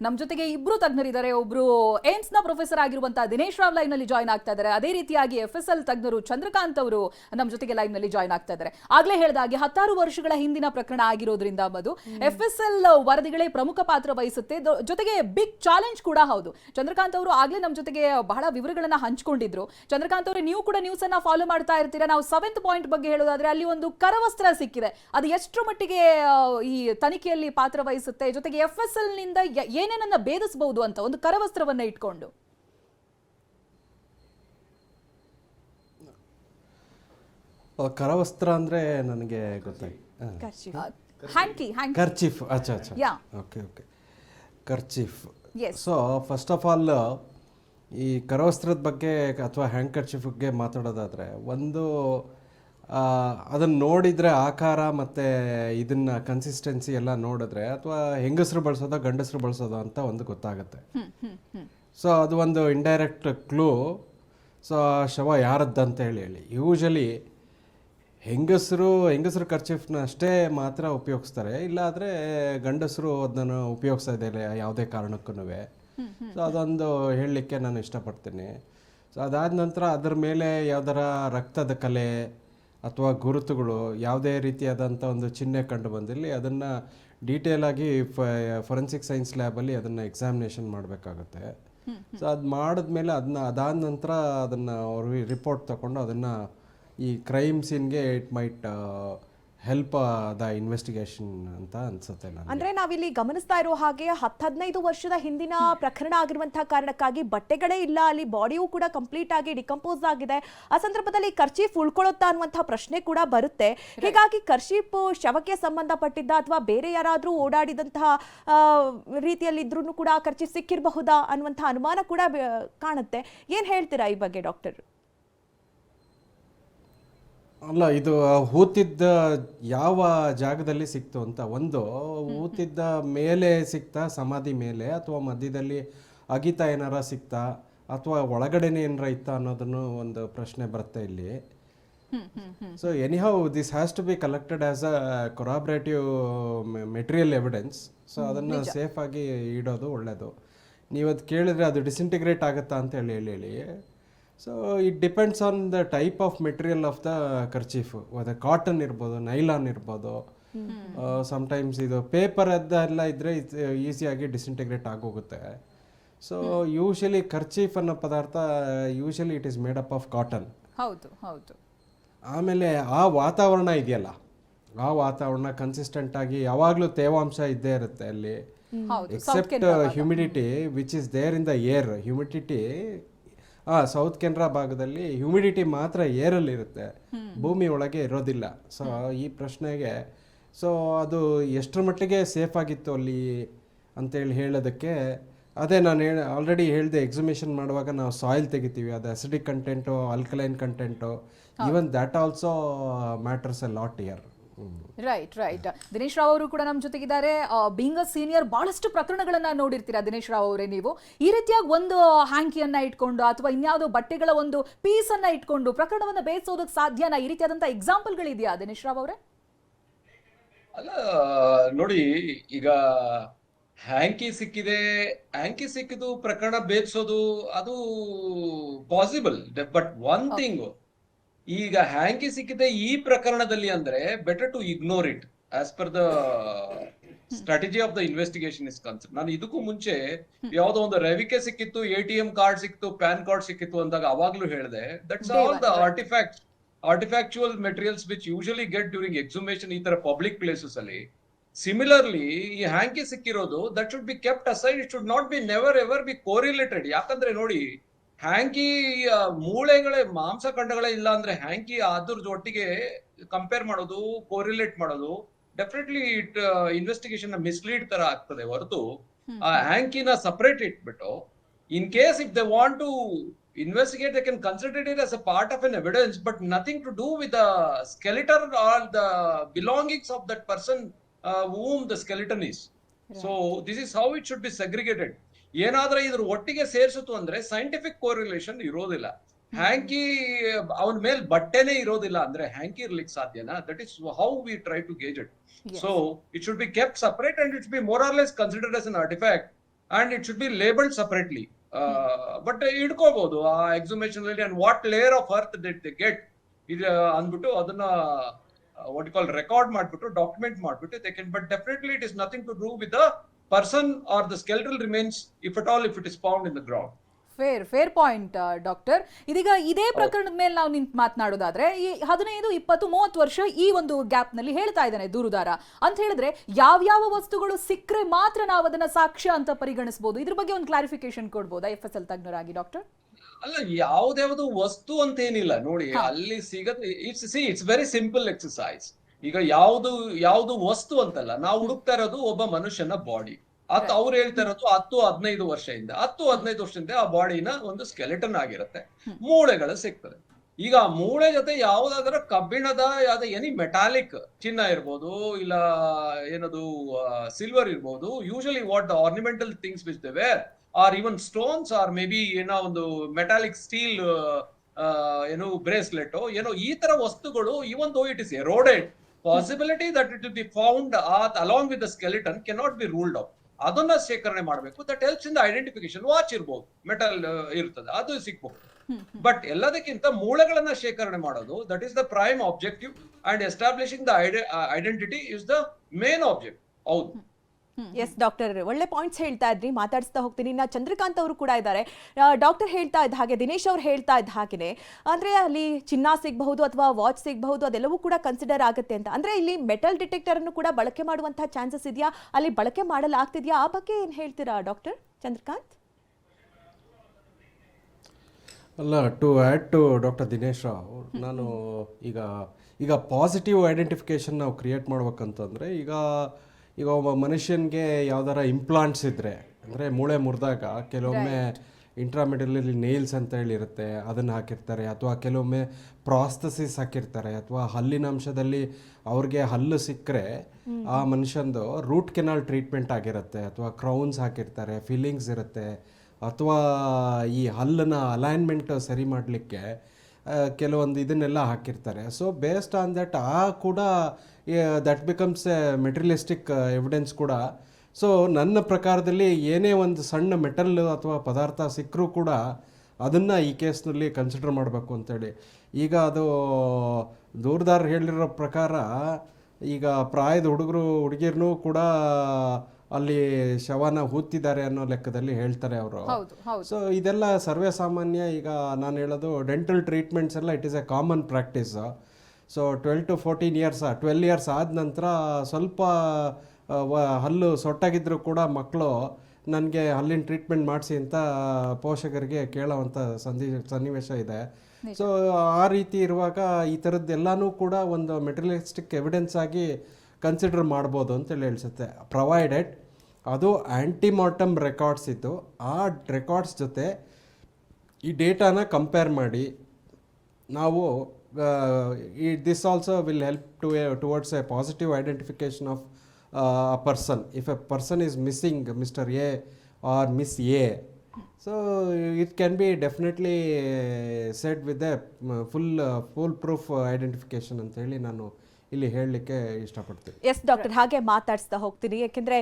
ನಮ್ಮ ಜೊತೆಗೆ ಇಬ್ರು ತಜ್ಞರಿದ್ದಾರೆ. ಒಬ್ರು ಏಮ್ಸ್ನ ಪ್ರೊಫೆಸರ್ ಆಗಿರುವಂತಹ ದಿನೇಶ್ ರಾವ್ ಲೈವ್ನಲ್ಲಿ ಜಾಯ್ನ್ ಆಗ್ತಾ ಇದ್ದಾರೆ. ಅದೇ ರೀತಿಯಾಗಿ ಎಫ್ ಎಸ್ ಎಲ್ ತಜ್ಞರು ಚಂದ್ರಕಾಂತ್ ಅವರು ನಮ್ಮ ಜೊತೆಗೆ ಲೈವ್ನಲ್ಲಿ ಜಾಯ್ನ್ ಆಗ್ತಾ ಇದ್ದಾರೆ. ಆಗ್ಲೇ ಹೇಳಿದ ಹಾಗೆ ಹತ್ತಾರು ವರ್ಷಗಳ ಹಿಂದಿನ ಪ್ರಕರಣ ಆಗಿರೋದ್ರಿಂದ ಅದು ಎಫ್ ಎಸ್ ಎಲ್ ವರದಿಗಳೇ ಪ್ರಮುಖ ಪಾತ್ರ ವಹಿಸುತ್ತೆ. ಜೊತೆಗೆ ಬಿಗ್ ಚಾಲೆಂಜ್ ಕೂಡ ಹೌದು. ಚಂದ್ರಕಾಂತ್ ಅವರು ಆಗ್ಲೇ ನಮ್ಮ ಜೊತೆಗೆ ಬಹಳ ವಿವರಗಳನ್ನ ಹಂಚಿಕೊಂಡಿದ್ರು. ಚಂದ್ರಕಾಂತ್ ಅವರು, ನೀವು ಕೂಡ ನ್ಯೂಸ್ ಅನ್ನ ಫಾಲೋ ಮಾಡ್ತಾ ಇರ್ತೀರಾ? ನಾವು ಸೆವೆಂತ್ ಪಾಯಿಂಟ್ ಬಗ್ಗೆ ಹೇಳೋದಾದ್ರೆ ಅಲ್ಲಿ ಒಂದು ಕರವಸ್ತ್ರ ಸಿಕ್ಕಿದೆ. ಅದು ಎಷ್ಟು ಮಟ್ಟಿಗೆ ಈ ತನಿಖೆಯಲ್ಲಿ ಪಾತ್ರ ವಹಿಸುತ್ತೆ? ಜೊತೆಗೆ ಎಫ್ ಎಸ್ ಎಲ್ನಿಂದ ಯ- ಏನೇನನ್ನ ಭೇದಿಸಬಹುದು ಅಂತ ಒಂದು ಕರವಸ್ತ್ರವನ್ನ ಇಟ್ಕೊಂಡು. ಆ, ಕರವಸ್ತ್ರ ಅಂದ್ರೆ ನನಗೆ ಗೊತ್ತಾಯ್ತು. Hanky hanky kerchief. ಅಚ್ಚಾ ಅಚ್ಚಾ. Ya. Okay okay. Kerchief. So first of all ಈ ಕರವಸ್ತ್ರದ ಬಗ್ಗೆ ಅಥವಾ ಹ್ಯಾಂಡ್ ಕರ್ಚಿಫ್ ಬಗ್ಗೆ ಮಾತಾಡೋದಾದ್ರೆ ಒಂದು ಅದನ್ನು ನೋಡಿದರೆ ಆಕಾರ ಮತ್ತು ಇದನ್ನ ಕನ್ಸಿಸ್ಟೆನ್ಸಿ ಎಲ್ಲ ನೋಡಿದ್ರೆ ಅಥವಾ ಹೆಂಗಸರು ಬಳಸೋದ ಗಂಡಸರು ಬಳಸೋದ ಅಂತ ಒಂದು ಗೊತ್ತಾಗುತ್ತೆ. ಸೊ ಅದು ಒಂದು ಇಂಡೈರೆಕ್ಟ್ ಕ್ಲೂ ಸೊ ಆ ಶವ ಯಾರದ್ದಂತ ಹೇಳಿ ಹೇಳಿ. ಯೂಶಲಿ ಹೆಂಗಸರು ಹೆಂಗಸರು ಖರ್ಚಿಫ್ನ ಅಷ್ಟೇ ಮಾತ್ರ ಉಪಯೋಗಿಸ್ತಾರೆ. ಇಲ್ಲಾದರೆ ಗಂಡಸರು ಅದನ್ನು ಉಪಯೋಗಿಸ್ತಾ ಇದ್ದಾರೆ ಯಾವುದೇ ಕಾರಣಕ್ಕೂ ಸೊ ಅದೊಂದು ಹೇಳಲಿಕ್ಕೆ ನಾನು ಇಷ್ಟಪಡ್ತೀನಿ. ಸೊ ಅದಾದ ನಂತರ ಅದರ ಮೇಲೆ ಯಾವ್ದಾರ ರಕ್ತದ ಕಲೆ ಅಥವಾ ಗುರುತುಗಳು ಯಾವುದೇ ರೀತಿಯಾದಂಥ ಒಂದು ಚಿಹ್ನೆ ಕಂಡು ಬಂದಿರಲಿ ಅದನ್ನು ಡೀಟೇಲಾಗಿ ಫ ಫೊರೆನ್ಸಿಕ್ ಸೈನ್ಸ್ ಲ್ಯಾಬಲ್ಲಿ ಅದನ್ನು ಎಕ್ಸಾಮಿನೇಷನ್ ಮಾಡಬೇಕಾಗುತ್ತೆ. ಸೊ ಅದು ಮಾಡಿದ್ಮೇಲೆ ಅದನ್ನ ಅದಾದ ನಂತರ ಅದನ್ನು ಅವ್ರಿಗೆ ರಿಪೋರ್ಟ್ ತಗೊಂಡು ಅದನ್ನು ಈ crime ಸೀನ್ಗೆ it might help the investigation ಅಂತ ಅನ್ಸುತ್ತೆ ನಾನು ಅಂದ್ರೆ ನಾವಿಲ್ಲಿ ಗಮನಿಸ್ತಾ ಇರೋ ಹಾಗೆ ಹತ್ತು ಹದಿನೈದು ವರ್ಷದ ಹಿಂದಿನ ಪ್ರಕರಣ ಆಗಿರುವಂತಹ ಕಾರಣಕ್ಕಾಗಿ ಬಟ್ಟೆಗಳೇ ಇಲ್ಲ ಅಲ್ಲಿ ಬಾಡಿಯೂ ಕೂಡ ಕಂಪ್ಲೀಟ್ ಆಗಿ ಡಿಕಂಪೋಸ್ ಆಗಿದೆ. ಆ ಸಂದರ್ಭದಲ್ಲಿ ಕರ್ಚೀಫ್ ಉಳ್ಕೊಳ್ಳುತ್ತಾ ಅನ್ನುವಂತಹ ಪ್ರಶ್ನೆ ಕೂಡ ಬರುತ್ತೆ. ಹೀಗಾಗಿ ಕರ್ಚೀಫ್ ಶವಕ್ಕೆ ಸಂಬಂಧಪಟ್ಟಿದ್ದ ಅಥವಾ ಬೇರೆ ಯಾರಾದರೂ ಓಡಾಡಿದಂತಹ ರೀತಿಯಲ್ಲಿ ಇದ್ರೂ ಕೂಡ ಕರ್ಚೀಫ್ ಸಿಕ್ಕಿರಬಹುದಾ ಅನ್ನುವಂತಹ ಅನುಮಾನ ಕೂಡ ಕಾಣುತ್ತೆ. ಏನ್ ಹೇಳ್ತೀರಾ ಈ ಬಗ್ಗೆ ಡಾಕ್ಟರ್? ಅಲ್ಲ ಇದು ಹೂತಿದ್ದ ಯಾವ ಜಾಗದಲ್ಲಿ ಸಿಕ್ತು ಅಂತ ಒಂದು ಹೂತಿದ್ದ ಮೇಲೆ ಸಿಕ್ತಾ ಸಮಾಧಿ ಮೇಲೆ ಅಥವಾ ಮಧ್ಯದಲ್ಲಿ ಅಗಿತ ಏನಾರ ಸಿಕ್ತಾ ಅಥವಾ ಒಳಗಡೆನೆ ಏನಾರ ಇತ್ತಾ ಅನ್ನೋದನ್ನು ಒಂದು ಪ್ರಶ್ನೆ ಬರುತ್ತೆ ಇಲ್ಲಿ. So anyhow this has to be collected as a corroborative material evidence so ಅದನ್ನು ಸೇಫ್ ಆಗಿ ಇಡೋದು ಒಳ್ಳೆಯದು ನೀವು ಅದು ಕೇಳಿದ್ರೆ ಅದು ಡಿಸಿಂಟಿಗ್ರೇಟ್ ಆಗುತ್ತಾ ಅಂತ ಹೇಳಿ ಹೇಳಿ ಹೇಳಿ. So it depends on the type of material of the kerchief ಅದು ಕಾಟನ್ ಇರ್ಬೋದು ನೈಲಾನ್ ಇರ್ಬೋದು. ಸಮ್ಟೈಮ್ಸ್ ಇದು ಪೇಪರ್ ಅದೆಲ್ಲ ಇದ್ದರೆ ಈಸಿಯಾಗಿ ಡಿಸ್ಇಂಟಿಗ್ರೇಟ್ ಆಗೋಗುತ್ತೆ. ಸೊ ಯೂಶಲಿ ಕರ್ಚೀಫ್ ಅನ್ನೋ ಪದಾರ್ಥ usually it is made up of cotton ಹೌದು ಹೌದು. ಆಮೇಲೆ ಆ ವಾತಾವರಣ ಇದೆಯಲ್ಲ ಆ ವಾತಾವರಣ ಕನ್ಸಿಸ್ಟೆಂಟ್ ಆಗಿ ಯಾವಾಗಲೂ ತೇವಾಂಶ ಇದ್ದೇ ಇರುತ್ತೆ ಅಲ್ಲಿ. Except humidity which is there in the air humidity ಆ ಸೌತ್ ಕೆನರಾ ಭಾಗದಲ್ಲಿ ಹ್ಯುಮಿಡಿಟಿ ಮಾತ್ರ ಏರಲ್ಲಿರುತ್ತೆ. ಭೂಮಿ ಒಳಗೆ ಇರೋದಿಲ್ಲ. ಸೊ ಈ ಪ್ರಶ್ನೆಗೆ ಸೊ ಅದು ಎಷ್ಟರ ಮಟ್ಟಿಗೆ ಸೇಫ್ ಆಗಿತ್ತು ಅಲ್ಲಿ ಅಂತೇಳಿ ಹೇಳೋದಕ್ಕೆ ಅದೇ ನಾನು ಹೇಳ ಆಲ್ರೆಡಿ ಹೇಳಿದೆ ಎಕ್ಸಿಮಿಷನ್ ಮಾಡುವಾಗ ನಾವು ಸಾಯಿಲ್ ತೆಗಿತೀವಿ. ಅದು acidic content alkaline content even that also matters a lot here right right Dinesh Rao ಅವರು ಕೂಡ ನಮ್ಮ ಜೊತೆಗಿದ್ದಾರೆ. ಬೀಂಗ್ ಅ ಸೀನಿಯರ್ ಬಹಳಷ್ಟು ಪ್ರಕರಣಗಳನ್ನ ನೋಡಿರ್ತೀರಾ ದಿನೇಶ್ ರಾವ್ ಅವರೇ ನೀವು? ಈ ರೀತಿಯಾಗಿ ಒಂದು ಹ್ಯಾಂಕಿಯನ್ನ ಇಟ್ಕೊಂಡು ಅಥವಾ ಇನ್ಯಾವುದೋ ಬಟ್ಟೆಗಳ ಒಂದು ಪೀಸ್ ಅನ್ನ ಇಟ್ಕೊಂಡು ಪ್ರಕರಣವನ್ನ ಬೇಯಿಸೋದಕ್ಕೆ ಸಾಧ್ಯನಾ? ಈ ರೀತಿಯಾದಂತ ಎಕ್ಸಾಂಪಲ್ಗಳಿದೆಯಾ ದಿನೇಶ್ ರಾವ್ ಅವರೇ? ಅಲ್ಲ ನೋಡಿ ಈಗ ಹ್ಯಾಂಕಿ ಸಿಕ್ಕಿದೆ ಹ್ಯಾಂಕಿ ಸಿಕ್ಕಿದು ಪ್ರಕರಣ ಬೇಯಿಸೋದು ಅದು ಪಾಸಿಬಲ್ ಬಟ್ ಒನ್ ಥಿಂಗ್ ಈಗ ಹ್ಯಾಂಕಿ ಸಿಕ್ಕಿದೆ ಈ ಪ್ರಕರಣದಲ್ಲಿ ಅಂದ್ರೆ better to ignore it as per the strategy of the investigation is concerned ನಾನು ಇದಕ್ಕೂ ಮುಂಚೆ ಯಾವ್ದೋ ಒಂದು ರವಿಕೆ ಸಿಕ್ಕಿತ್ತು ಎ ಟಿ ಎಂ ಕಾರ್ಡ್ ಸಿಕ್ತು ಪ್ಯಾನ್ ಕಾರ್ಡ್ ಸಿಕ್ಕಿತ್ತು ಅಂದಾಗ ಅವಾಗ್ಲೂ ಹೇಳಿದೆ that's all the artifact artifactual materials which usually get during exhumation ಈ ತರ ಪಬ್ಲಿಕ್ ಪ್ಲೇಸಸ್ ಅಲ್ಲಿ. ಸಿಮಿಲರ್ಲಿ ಈ ಹ್ಯಾಂಕಿ ಸಿಕ್ಕಿರೋದು that should be kept aside it should not be never ever be correlated ಯಾಕಂದ್ರೆ ನೋಡಿ ಹ್ಯಾಂಕಿ ಮೂಳೆಗಳೇ ಮಾಂಸ ಖಂಡಗಳೇ ಇಲ್ಲ ಅಂದ್ರೆ ಹ್ಯಾಂಕಿ ಅದ್ರ ಒಟ್ಟಿಗೆ ಕಂಪೇರ್ ಮಾಡೋದು ಕೋರಿಲೇಟ್ ಮಾಡೋದು ಡೆಫಿನೆಟ್ಲಿ ಇಟ್ ಇನ್ವೆಸ್ಟಿಗೇಷನ್ ಮಿಸ್ಲೀಡ್ ತರ ಆಗ್ತದೆ ಹೊರತು. ಹ್ಯಾಂಕಿನ ಸಪರೇಟ್ ಇಟ್ಬಿಟ್ಟು in case if they want to investigate they can consider it as a part of an evidence but nothing to do with skeleton or the belongings of that person whom the skeleton is so this is how it should be segregated ಏನಾದ್ರೆ ಇದ್ರ ಒಟ್ಟಿಗೆ ಸೇರಿಸಿತು ಅಂದ್ರೆ scientific correlation ಇರೋದಿಲ್ಲ. ಹ್ಯಾಂಕಿ ಅವನ ಮೇಲೆ ಬಟ್ಟೆನೇ ಇರೋದಿಲ್ಲ ಅಂದ್ರೆ hanky ಇರ್ಲಿಕ್ಕೆ ಸಾಧ್ಯನಾ? That is how we try to gauge it. So it should be kept separate and it be more or less considered as an artifact and it should be labelled separately but ಇಟ್ಕೋಬಹುದು ಆ exhumation ಅಲ್ಲಿ and what layer of earth did the get ಇದು ಅಂದ್ಬಿಟ್ಟು ಅದನ್ನ what call record ಮಾಡ್ಬಿಟ್ಟು document ಮಾಡ್ಬಿಟ್ಟು they can but definitely it is nothing to do with the person or the skeletal remains, if at all, if it is found in the ground. Fair fair point doctor ಇದೀಗ ಇದೇ ಪ್ರಕರಣದ ಮೇಲೆ ನಾವು ನಿಂತು ಮಾತನಾಡೋದಾದ್ರೆ ಈ ಹದಿನೈದು ಇಪ್ಪತ್ತು ಮೂವತ್ತು ವರ್ಷ ಈ ಒಂದು ಗ್ಯಾಪ್ನಲ್ಲಿ ಹೇಳ್ತಾ ಇದ್ದಾನೆ ದೂರುದಾರ. ಅಂತ ಹೇಳಿದ್ರೆ ಯಾವ್ಯಾವ ವಸ್ತುಗಳು ಸಿಕ್ಕರೆ ಮಾತ್ರ ನಾವು ಅದನ್ನ ಸಾಕ್ಷ್ಯ ಅಂತ ಪರಿಗಣಿಸಬಹುದು ಇದ್ರ ಬಗ್ಗೆ ಒಂದು ಕ್ಲಾರಿಫಿಕೇಶನ್ ಕೊಡ್ಬೋದಾ ಎಫ್ ಎಸ್ ಎಲ್ ತಜ್ಞರಾಗಿ ಡಾಕ್ಟರ್ ಅಲ್ಲ ಯಾವುದ್ಯಾವುದು ವಸ್ತು ಅಂತ ಏನಿಲ್ಲ. ನೋಡಿ ಅಲ್ಲಿ ಸಿಗತ್ತೆ it's see it's very simple exercise ಈಗ ಯಾವ್ದು ಯಾವ್ದು ವಸ್ತು ಅಂತಲ್ಲ ನಾವು ಹುಡುಕ್ತಾ ಇರೋದು ಒಬ್ಬ ಮನುಷ್ಯನ ಬಾಡಿ ಅತ್ ಅವ್ರು ಹೇಳ್ತಾ ಇರೋದು ಹತ್ತು ಹದಿನೈದು ವರ್ಷದಿಂದ ಹತ್ತು ಹದಿನೈದು ವರ್ಷದಿಂದ ಆ ಬಾಡಿನ ಒಂದು ಸ್ಕೆಲೆಟನ್ ಆಗಿರುತ್ತೆ. ಮೂಳೆಗಳು ಸಿಗ್ತದೆ. ಈಗ ಆ ಮೂಳೆ ಜೊತೆ ಯಾವ್ದಾದ್ರ ಕಬ್ಬಿಣದ ಯಾವ್ದು ಎನಿ ಮೆಟಾಲಿಕ್ ಚಿನ್ನ ಇರ್ಬೋದು ಇಲ್ಲ ಏನದು ಸಿಲ್ವರ್ ಇರ್ಬೋದು usually what ornamental things which they wear or even stones or may be ಏನೋ ಒಂದು ಮೆಟಾಲಿಕ್ ಸ್ಟೀಲ್ ಏನು ಬ್ರೇಸ್ಲೆಟ್ ಏನೋ ಈ ತರ ವಸ್ತುಗಳು even though it is eroded possibility that it be found along with the skeleton cannot be ruled out ಅದನ್ನ ಶೇಖರಣೆ ಮಾಡಬೇಕು. That helps in the identification watch ಇರ್ಬೋದು. ಮೆಟಲ್ ಇರ್ತದೆ. ಅದು ಸಿಗ್ಬಹುದು ಬಟ್ ಎಲ್ಲದಕ್ಕಿಂತ ಮೂಳೆಗಳನ್ನ ಶೇಖರಣೆ ಮಾಡೋದು that is the prime objective and establishing the identity is the main object ಹೌದು. ಎಸ್ ಡಾಕ್ಟರ್ ಒಳ್ಳೆ ಪಾಯಿಂಟ್ಸ್ ಹೇಳ್ತಾ ಇದ್ರಿ ಮಾತಾಡಿಸ್ತಾ ಹೋಗ್ತೀನಿ. ನಾ ಚಂದ್ರಕಾಂತ್ ಅವರು ಕೂಡ ಇದ್ದಾರೆ. ಡಾಕ್ಟರ್ ಹೇಳ್ತಾ ಇದ್ದ ಹಾಗೆ ದಿನೇಶ್ ಅವ್ರು ಹೇಳ್ತಾ ಇದ್ದ ಹಾಗೆ ಅಂದ್ರೆ ಅಲ್ಲಿ ಚಿನ್ನ ಸಿಗಬಹುದು ಅಥವಾ ವಾಚ್ ಸಿಗಬಹುದು ಅದೆಲ್ಲವೂ ಕೂಡ ಕನ್ಸಿಡರ್ ಆಗುತ್ತೆ ಅಂತ. ಅಂದ್ರೆ ಇಲ್ಲಿ ಮೆಟಲ್ ಡಿಟೆಕ್ಟರ್ ಅನ್ನು ಕೂಡ ಬಳಕೆ ಮಾಡುವಂತಹ ಚಾನ್ಸಸ್ ಇದೆಯಾ? ಅಲ್ಲಿ ಬಳಕೆ ಮಾಡಲಾಗ್ತಿದೆಯಾ? ಆ ಬಗ್ಗೆ ಏನು ಹೇಳ್ತೀರಾ ಡಾಕ್ಟರ್ ಚಂದ್ರಕಾಂತ್? ಅಲ್ಲ to add to doctor Dinesh Rao ನಾನು ಈಗ ಈಗ ಪಾಸಿಟಿವ್ ಐಡೆಂಟಿಫಿಕೇಷನ್ ನಾವು ಕ್ರಿಯೇಟ್ ಮಾಡ್ಬೇಕಂತಂದರೆ ಈಗ ಈಗ ಒಬ್ಬ ಮನುಷ್ಯನಿಗೆ ಯಾವ್ದಾರ ಇಂಪ್ಲಾಂಟ್ಸ್ ಇದ್ದರೆ ಅಂದರೆ ಮೂಳೆ ಮುರಿದಾಗ ಕೆಲವೊಮ್ಮೆ ಇಂಟ್ರಾಮಿಡಲಲ್ಲಿ ನೇಲ್ಸ್ ಅಂತ ಹೇಳಿರುತ್ತೆ ಅದನ್ನು ಹಾಕಿರ್ತಾರೆ ಅಥವಾ ಕೆಲವೊಮ್ಮೆ ಪ್ರಾಸ್ತಸಿಸ್ ಹಾಕಿರ್ತಾರೆ ಅಥವಾ ಹಲ್ಲಿನ ಅಂಶದಲ್ಲಿ ಅವ್ರಿಗೆ ಹಲ್ಲು ಸಿಕ್ಕರೆ ಆ ಮನುಷ್ಯಂದು ರೂಟ್ ಕೆನಾಲ್ ಟ್ರೀಟ್ಮೆಂಟ್ ಆಗಿರುತ್ತೆ ಅಥವಾ ಕ್ರೌನ್ಸ್ ಹಾಕಿರ್ತಾರೆ ಫೀಲಿಂಗ್ಸ್ ಇರುತ್ತೆ ಅಥವಾ ಈ ಹಲ್ಲನ್ನ ಅಲೈನ್ಮೆಂಟ್ ಸರಿ ಮಾಡಲಿಕ್ಕೆ ಕೆಲವೊಂದು ಇದನ್ನೆಲ್ಲ ಹಾಕಿರ್ತಾರೆ. ಸೊ ಬೇಸ್ಡ್ ಆನ್ ದಟ್ ಆ ಕೂಡ that becomes a materialistic evidence ಕೂಡ. ಸೊ ನನ್ನ ಪ್ರಕಾರದಲ್ಲಿ ಏನೇ ಒಂದು ಸಣ್ಣ ಮೆಟಲ್ ಅಥವಾ ಪದಾರ್ಥ ಸಿಕ್ಕರೂ ಕೂಡ ಅದನ್ನು ಈ ಕೇಸ್ನಲ್ಲಿ ಕನ್ಸಿಡರ್ ಮಾಡಬೇಕು ಅಂತೇಳಿ. ಈಗ ಅದು ದೂರದಾರ್ ಹೇಳಿರೋ ಪ್ರಕಾರ, ಈಗ ಪ್ರಾಯದ ಹುಡುಗರು ಹುಡುಗಿಯರ್ನೂ ಕೂಡ ಅಲ್ಲಿ ಶವನ ಹೂತಿದ್ದಾರೆ ಅನ್ನೋ ಲೆಕ್ಕದಲ್ಲಿ ಹೇಳ್ತಾರೆ ಅವರು. ಸೊ ಇದೆಲ್ಲ ಸರ್ವೇ ಸಾಮಾನ್ಯ ಈಗ ನಾನು ಹೇಳೋದು ಡೆಂಟಲ್ ಟ್ರೀಟ್ಮೆಂಟ್ಸ್ ಎಲ್ಲ it is a common practice so twelve to fourteen years twelve years ಆದ ನಂತರ ಸ್ವಲ್ಪ ಹಲ್ಲು ಸೊಟ್ಟಾಗಿದ್ದರೂ ಕೂಡ ಮಕ್ಕಳು ನನಗೆ ಹಲ್ಲಿನ ಟ್ರೀಟ್ಮೆಂಟ್ ಮಾಡಿಸಿ ಅಂತ ಪೋಷಕರಿಗೆ ಕೇಳೋವಂಥ ಸಂದಿ ಸನ್ನಿವೇಶ ಇದೆ. ಸೊ ಆ ರೀತಿ ಇರುವಾಗ ಈ ಥರದ್ದೆಲ್ಲನೂ ಕೂಡ ಒಂದು ಮೆಟೀರಿಯಲಿಸ್ಟಿಕ್ ಎವಿಡೆನ್ಸ್ ಆಗಿ ಕನ್ಸಿಡರ್ ಮಾಡ್ಬೋದು ಅಂತೇಳಿ ಹೇಳ್ಸುತ್ತೆ. ಪ್ರೊವೈಡೆಡ್ ಅದು ಆ್ಯಂಟಿಮಾರ್ಟಮ್ ರೆಕಾರ್ಡ್ಸ್ ಇತ್ತು ಆ ರೆಕಾರ್ಡ್ಸ್ ಜೊತೆ ಈ ಡೇಟಾನ ಕಂಪೇರ್ ಮಾಡಿ. ನಾವು ಈ this also will help to a towards a positive identification of a person if a person is missing mister a or miss a so it can be definitely set with a full full proof identification ಅಂತ ಹೇಳಿ ನಾನು ಇಲ್ಲಿ ಹೇಳಲಿಕ್ಕೆ ಇಷ್ಟಪಡ್ತೀನಿ. S doctor ಹಾಗೆ ಮಾತಾಡಿಸ್ತಾ ಹೋಗ್ತೀನಿ. ಯಾಕೆಂದ್ರೆ